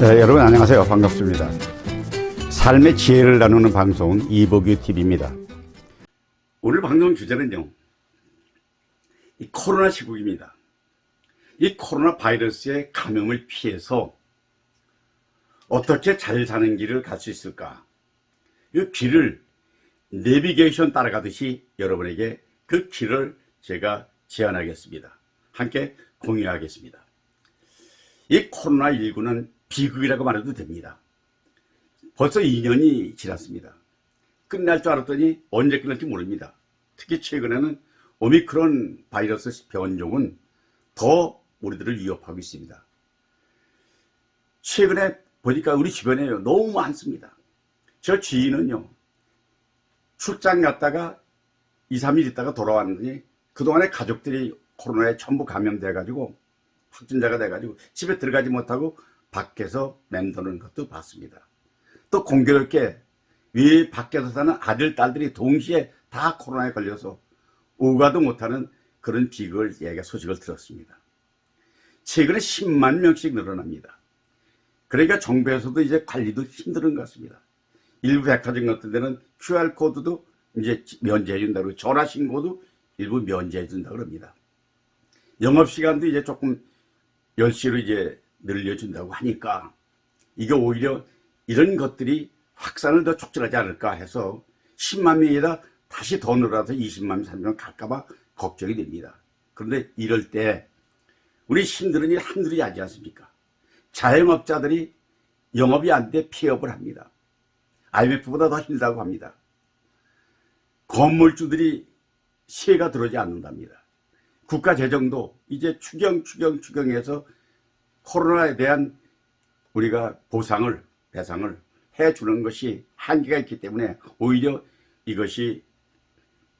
네, 여러분 안녕하세요. 반갑습니다. 삶의 지혜를 나누는 방송 이보규 TV입니다. 오늘 방송 주제는요. 이 코로나 시국입니다. 이 코로나 바이러스의 감염을 피해서 어떻게 잘 사는 길을 갈 수 있을까? 이 길을 내비게이션 따라가듯이 여러분에게 그 길을 제가 제안하겠습니다. 함께 공유하겠습니다. 이 코로나19는 비극이라고 말해도 됩니다. 벌써 2년이 지났습니다. 끝날 줄 알았더니 언제 끝날지 모릅니다. 특히 최근에는 오미크론 바이러스 변종은 더 우리들을 위협하고 있습니다. 최근에 보니까 우리 주변에 너무 많습니다. 저 지인은요, 출장 갔다가 2, 3일 있다가 돌아왔는데 그동안에 가족들이 코로나에 전부 감염돼가지고 확진자가 돼가지고 집에 들어가지 못하고 밖에서 맴도는 것도 봤습니다. 또 공교롭게 위 밖에서 사는 아들, 딸들이 동시에 다 코로나에 걸려서 오가도 못하는 그런 비극을 얘가 소식을 들었습니다. 최근에 10만 명씩 늘어납니다. 그러니까 정부에서도 이제 관리도 힘든 것 같습니다. 일부 백화점 같은 데는 QR코드도 이제 면제해준다고 전화신고도 일부 면제해준다고 합니다. 영업시간도 이제 조금 10시로 이제 늘려준다고 하니까 이게 오히려 이런 것들이 확산을 더 촉진하지 않을까 해서 10만 명이다 다시 더 늘어나서 20만 명, 30만 갈까봐 걱정이 됩니다. 그런데 이럴 때 우리 힘드는 일 한둘이 하지 않습니까? 자영업자들이 영업이 안돼 폐업을 합니다. IMF보다 더 힘들다고 합니다. 건물주들이 시혜가 들어오지 않는답니다. 국가 재정도 이제 추경, 추경, 추경해서 코로나에 대한 우리가 보상을, 배상을 해주는 것이 한계가 있기 때문에 오히려 이것이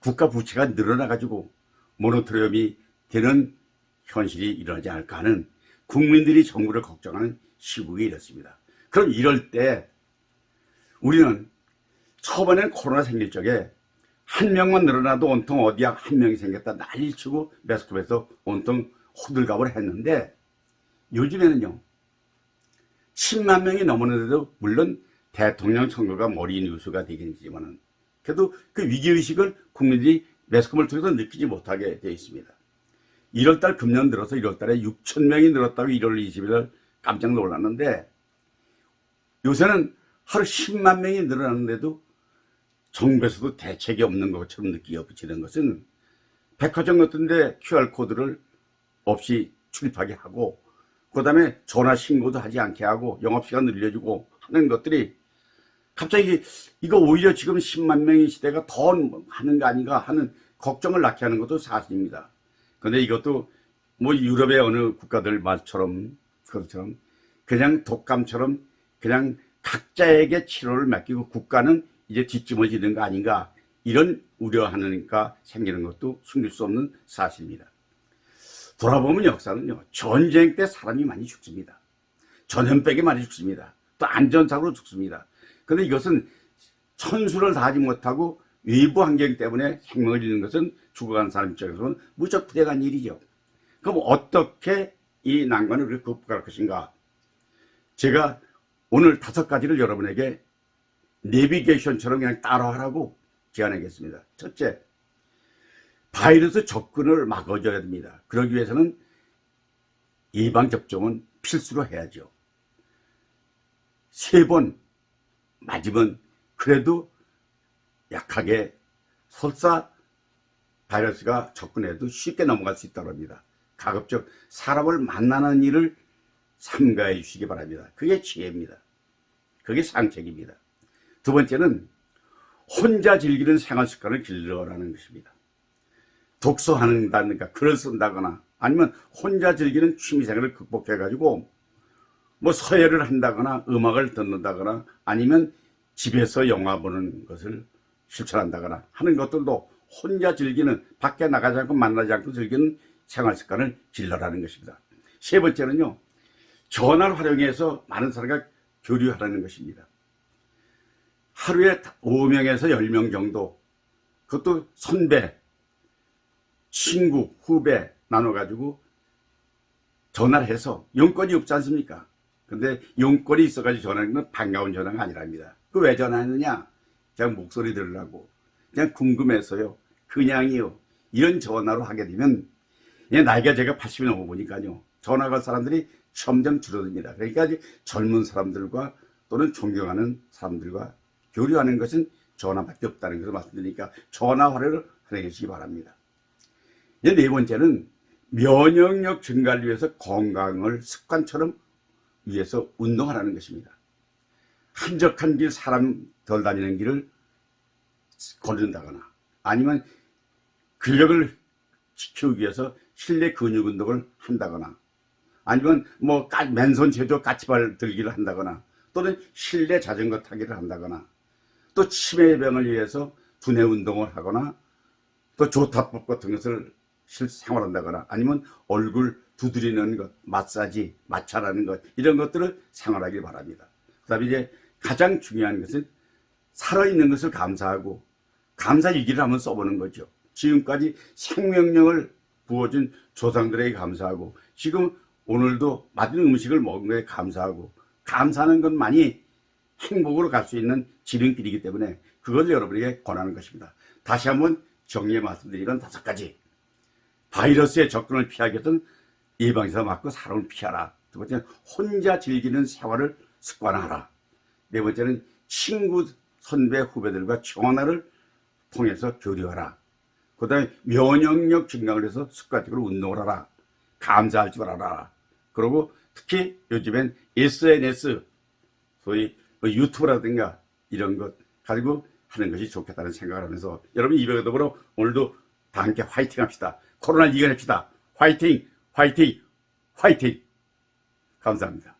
국가 부채가 늘어나 가지고 모노트리엄이 되는 현실이 일어나지 않을까 하는 국민들이 정부를 걱정하는 시국이 이렇습니다. 그럼 이럴 때 우리는 초반엔 코로나 생길 적에 한 명만 늘어나도 온통 어디야 한 명이 생겼다 난리치고 매스컴에서 온통 호들갑을 했는데 요즘에는요 10만 명이 넘었는데도 물론 대통령 선거가 머리 뉴스가 되겠지만은 그래도 그 위기의식을 국민들이 매스컴을 통해서 느끼지 못하게 되어 있습니다. 1월달 금년 들어서 1월달에 6천 명이 늘었다고 1월 20일 깜짝 놀랐는데 요새는 하루 10만 명이 늘어났는데도 정부에서도 대책이 없는 것처럼 느끼어지는 것은 백화점 같은데 QR코드를 없이 출입하게 하고 그 다음에 전화 신고도 하지 않게 하고 영업시간 늘려주고 하는 것들이 갑자기 이거 오히려 지금 10만 명의 시대가 더 하는 거 아닌가 하는 걱정을 낳게 하는 것도 사실입니다. 그런데 이것도 뭐 유럽의 어느 국가들 말처럼 그것처럼 그냥 독감처럼 그냥 각자에게 치료를 맡기고 국가는 이제 뒷짐어지는 거 아닌가 이런 우려하니까 생기는 것도 숨길 수 없는 사실입니다. 돌아보면 역사는요 전쟁 때 사람이 많이 죽습니다. 전염병이 많이 죽습니다. 또 안전사고로 죽습니다. 그런데 이것은 천수를 다하지 못하고 외부 환경 때문에 생명을 잃는 것은 죽어간 사람 입장에서는 무척 부대간 일이죠. 그럼 어떻게 이 난관을 우리가 극복할 것인가? 제가 오늘 다섯 가지를 여러분에게 내비게이션처럼 그냥 따라하라고 제안하겠습니다. 첫째, 바이러스 접근을 막아줘야 됩니다. 그러기 위해서는 예방접종은 필수로 해야죠. 세 번 맞으면 그래도 약하게 설사 바이러스가 접근해도 쉽게 넘어갈 수 있다고 합니다. 가급적 사람을 만나는 일을 삼가해 주시기 바랍니다. 그게 지혜입니다. 그게 상책입니다. 두 번째는 혼자 즐기는 생활 습관을 길러라는 것입니다. 독서한다든가 글을 쓴다거나 아니면 혼자 즐기는 취미생활을 극복해가지고 뭐 서예를 한다거나 음악을 듣는다거나 아니면 집에서 영화 보는 것을 실천한다거나 하는 것들도 혼자 즐기는 밖에 나가지 않고 만나지 않고 즐기는 생활 습관을 길러라는 것입니다. 세 번째는요. 전화를 활용해서 많은 사람과 교류하라는 것입니다. 하루에 5명에서 10명 정도 그것도 선배, 친구, 후배 나눠가지고 전화를 해서 용건이 없지 않습니까? 근데 용건이 있어가지고 전화하는 건 반가운 전화가 아니랍니다. 그 왜 전화하느냐? 그냥 목소리 들으려고. 그냥 궁금해서요. 그냥이요. 이런 전화로 하게 되면 그냥 나이가 제가 80이 넘어 보니까요. 전화 갈 사람들이 점점 줄어듭니다. 그러니까 젊은 사람들과 또는 존경하는 사람들과 교류하는 것은 전화밖에 없다는 것을 말씀드리니까 전화 활용을 활용하시기 바랍니다. 네 번째는 면역력 증가를 위해서 건강을 습관처럼 위해서 운동하라는 것입니다. 한적한 길 사람 덜 다니는 길을 걸른다거나 아니면 근력을 지키기 위해서 실내 근육 운동을 한다거나 아니면 뭐 까- 맨손 제조 까치발 들기를 한다거나 또는 실내 자전거 타기를 한다거나 또 치매병을 위해서 두뇌 운동을 하거나 또 조타법 같은 것을 실- 생활한다거나 아니면 얼굴 두드리는 것, 마사지, 마찰하는 것 이런 것들을 생활하길 바랍니다. 그 다음에 이제 가장 중요한 것은 살아있는 것을 감사하고 감사 일기를 한번 써보는 거죠. 지금까지 생명력을 부어준 조상들에게 감사하고 지금 오늘도 맛있는 음식을 먹은 것에 감사하고 감사하는 것만이 행복으로 갈 수 있는 지름길이기 때문에 그걸 여러분에게 권하는 것입니다. 다시 한번 정리해 말씀드리는 다섯 가지. 바이러스의 접근을 위해서는 예방에서 맞고 사람을 피하라. 두 번째는 혼자 즐기는 생활을 습관화하라. 네 번째는 친구, 선배, 후배들과 전화를 통해서 교류하라. 그 다음에 면역력 증강을 해서 습관적으로 운동을 하라. 감사할 줄 알아라. 그리고 특히 요즘엔 SNS, 소위 뭐 유튜브라든가 이런 것 가지고 하는 것이 좋겠다는 생각을 하면서 여러분 이백여 더불어 오늘도 다 함께 화이팅 합시다. 코로나를 이겨냅시다. 화이팅, 화이팅, 화이팅. 감사합니다.